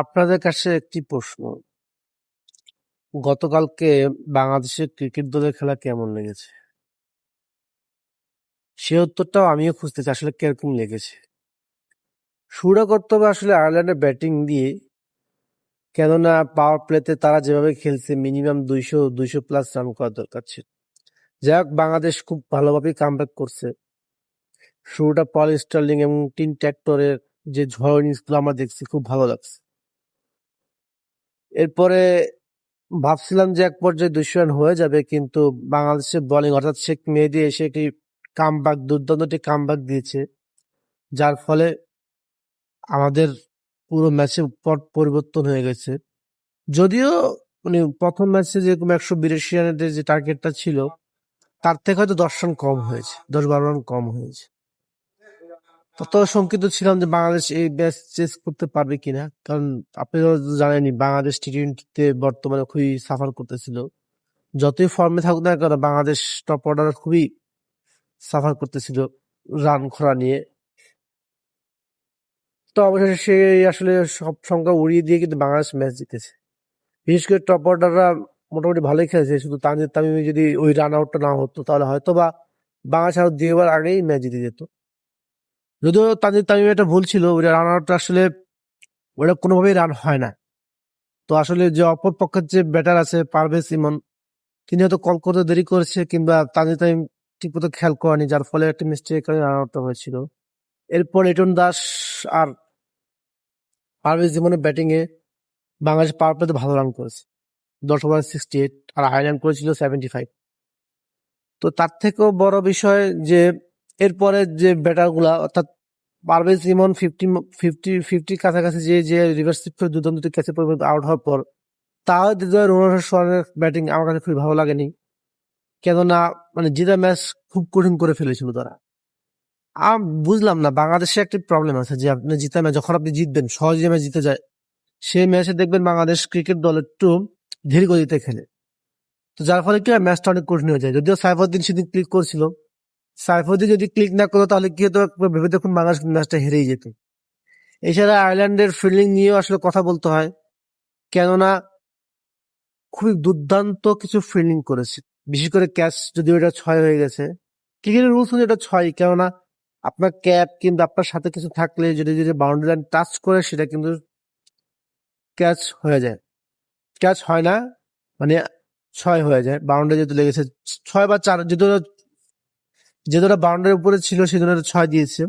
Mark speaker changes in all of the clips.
Speaker 1: আপনাদের কাছে একটি প্রশ্ন। গতকালকে বাংলাদেশের ক্রিকেট দলের খেলা কেমন লেগেছে? সে উত্তরটাও আমিও খুঁজতেছি আসলে কীরকম লেগেছে। শুরুটা করতে হবে আসলে আয়ারল্যান্ডের ব্যাটিং দিয়ে। কেননা পাওয়ার প্লেতে তারা যেভাবে খেলছে মিনিমাম দুইশো দুইশো প্লাস রান করা দরকার ছিল। যাই হোক, বাংলাদেশ খুব ভালোভাবেই কামব্যাক করছে। শুরুটা পল স্টার্লিং এবং টিন ট্র্যাক্টরের যে ঝড় ইনিংসগুলো আমরা দেখছি, খুব ভালো লাগছে। এরপরে ভাবছিলাম যে এক পর্যায়ে দুশো রান হয়ে যাবে, কিন্তু বাংলাদেশের বোলিং অর্থাৎ শেখ মেহেদী এসে একটি কামব্যাক দুর্দান্ত একটি কামব্যাক দিয়েছে, যার ফলে আমাদের পুরো ম্যাচে পট পরিবর্তন হয়ে গেছে। যদিও মানে প্রথম ম্যাচে যেরকম একশো বিরাশি রানের যে টার্গেটটা ছিল, তার থেকে হয়তো দশ রান কম হয়েছে, দশ বারো রান কম হয়েছে। তত শঙ্কিত ছিলাম যে বাংলাদেশ এই ম্যাচ চেস করতে পারবে কিনা। কারণ আপনি তো জানেনই, বাংলাদেশ টি টোয়েন্টিতে বর্তমানে খুবই সাফার করতেছিল। যতই ফর্মে থাকুক না কেন, বাংলাদেশ টপ অর্ডার খুবই সাফার করতেছিল রান খরা নিয়ে। তো অবশেষে সে আসলে সব সংখ্যা উড়িয়ে দিয়ে কিন্তু বাংলাদেশ ম্যাচ জিতেছে। বিশেষ করে টপ অর্ডাররা মোটামুটি ভালোই খেলেছে, শুধু তানজিদ তামিমি যদি ওই রান আউটটা না হতো, তাহলে হয়তো বা বাংলাদেশ আরও দুইবার আগেই ম্যাচ জিতে যেত। যদিও তানজিদ তামিম একটা ভুল ছিল, ওই রান আউটটা আসলে ওটা কোনোভাবেই রান হয় না। তো আসলে যে অপর পক্ষের যে ব্যাটার আছে, পারভেজ ইমন, তিনি হয়তো কল করতে দেরি করেছে, কিংবা তানজিদ তামিম ঠিক মতো খেয়াল করেনি, যার ফলে একটা মিস্টেক রান আউটটা হয়েছিল। এরপর লিটন দাস আর পারভেজ ইমনের ব্যাটিংয়ে বাংলাদেশ পাওয়ার প্লেতে ভালো রান করেছে। দশ ওভার সিক্সটি এইট আর হাইল্যান্ড করেছিল সেভেন্টি ফাইভ তো তার থেকেও বড় বিষয় যে এরপরে যে ব্যাটারগুলা, অর্থাৎ পারভেজ ইমন ফিফটি ফিফটি ফিফটির কাছাকাছি যে যে রিভার্স করে দুর্দান্ত ক্যাচে পরিবর্তে আউট হওয়ার পর তাও হৃদয় রোনাল্ডোর ব্যাটিং আমার কাছে খুবই ভালো লাগেনি। কেননা মানে জিতা ম্যাচ খুব কঠিন করে ফেলেছিল তারা। আমি, বুঝলাম না, বাংলাদেশে একটি প্রবলেম আছে যে, আপনি জিতা ম্যাচ যখন আপনি জিতবেন, সহজে ম্যাচ জিতে যায়, সেই ম্যাচে দেখবেন বাংলাদেশ ক্রিকেট দল একটু ধীর গতিতে খেলে। তো যার ফলে কি হয় ম্যাচটা অনেক কঠিন হয়ে যায়। যদিও সাইফুদ্দিন সেদিন ক্লিক করছিল সাইফুদ্দিন যদি ক্লিক না করতো, তাহলে কি হতো? ভেবে দেখুন বাংলাদেশ ম্যাচটা হেরেই যেত। এছাড়া আয়ারল্যান্ডের ফিল্ডিং নিয়েও আসলে কথা বলতে হয়। কেননা, খুবই দুর্দান্ত কিছু ফিল্ডিং করেছে। বিশেষ করে ক্যাচ যদি ওটা ছয় হয়ে গেছে। ক্রিকেটের রুলস হচ্ছে এটা ছয়, কেননা আপনার ক্যাপ কিন্তু আপনার সাথে কিছু থাকলে যদি যদি বাউন্ডারি লাইন টাচ করে, সেটা কিন্তু ক্যাচ হয়ে যায়। ক্যাচ হয় না মানে ছয় হয়ে যায়। বাউন্ডারি যেহেতু লেগেছে, ছয় বা চার, যেহেতু যেহেতু ওরা বাউন্ডারির উপরে ছিল সেজন্য ওরা ছয় দিয়েছে।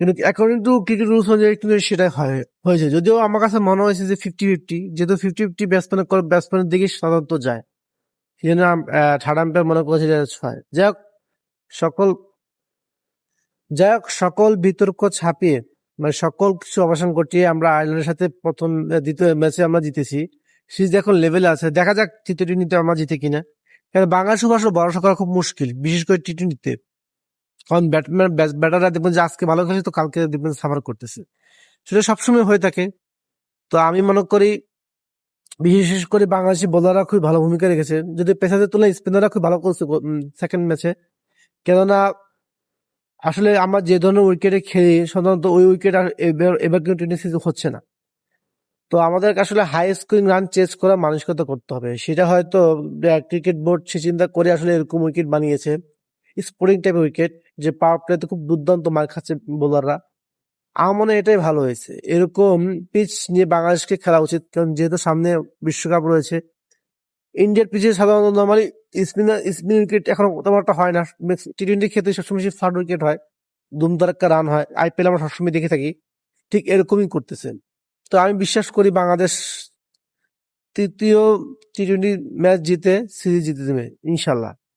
Speaker 1: কিন্তু অ্যাকর্ডিং টু ক্রিকেট রুলস অনুযায়ী কিন্তু সেটা হয়, হয়েছে। যদিও আমার কাছে মনে হয়েছে যে ফিফটি ফিফটি যেহেতু ফিফটি ফিফটি ব্যাটসম্যানের ব্যাটসম্যানের দিকে সাধারণত যায়। সেই জন্য আম্পায়ার মনে করেছে যে ছয়। যাই হোক, সকল, যাই হোক, সকল বিতর্ক ছাপিয়ে মানে সকল কিছু অবসান ঘটিয়ে আমরা আয়ারল্যান্ডের সাথে প্রথম, দ্বিতীয় ম্যাচে আমরা জিতেছি। সিরিজ এখন লেভেলে আছে। দেখা যাক টি টোয়েন্টিতে আমরা জিতে কিনা। বাংলাদেশ আসলে ভরসা করা খুব মুশকিল, বিশেষ করে টি টোয়েন্টিতে কারণ ব্যাটম্যান ব্যাটাররা দেখবেন যে আজকে ভালো খেলছে, তো কালকে দেখবেন সাফার করতেছে। সেটা সবসময় হয়ে থাকে। তো আমি মনে করি, বিশেষ করে বাংলাদেশি বোলাররা খুব ভালো ভূমিকা রেখেছে। যদি পেশাদের তুলনায় স্পিনাররা খুব ভালো করছে সেকেন্ড ম্যাচে কেননা, আসলে আমরা যে ধরনের উইকেটে খেলি, সাধারণত ওই উইকেট আর এবার এবার কিন্তু টেনিস হচ্ছে না। তো আমাদের আসলে হাই স্কোরিং রান চেস করা মানসিকতা করতে হবে। সেটা হয়তো ক্রিকেট বোর্ড সে চিন্তা করে আসলে এরকম উইকেট বানিয়েছে। স্পোর্টিং টাইপের উইকেট যে পাওয়ার প্লেতে খুব দুর্দান্ত মার খাচ্ছে বোলাররা আমার মনে হয় এটাই ভালো হয়েছে। এরকম পিচ নিয়ে বাংলাদেশকে খেলা উচিত, কারণ যেহেতু সামনে বিশ্বকাপ রয়েছে ইন্ডিয়ার পিচে সাধারণত নর্মালি স্পিনার স্পিন উইকেট এখন তেমন একটা হয় না। টি টোয়েন্টি ক্ষেত্রে সবসময় ফার্ড উইকেট হয়। দুমদারাক্কা রান হয়। আইপিএল আমরা সবসময় দেখে থাকি। ঠিক এরকমই করতেছেন তো আমি বিশ্বাস করি বাংলাদেশ তৃতীয় টি টোয়েন্টি ম্যাচ জিতে সিরিজ জিতে দেবে ইনশাল্লাহ।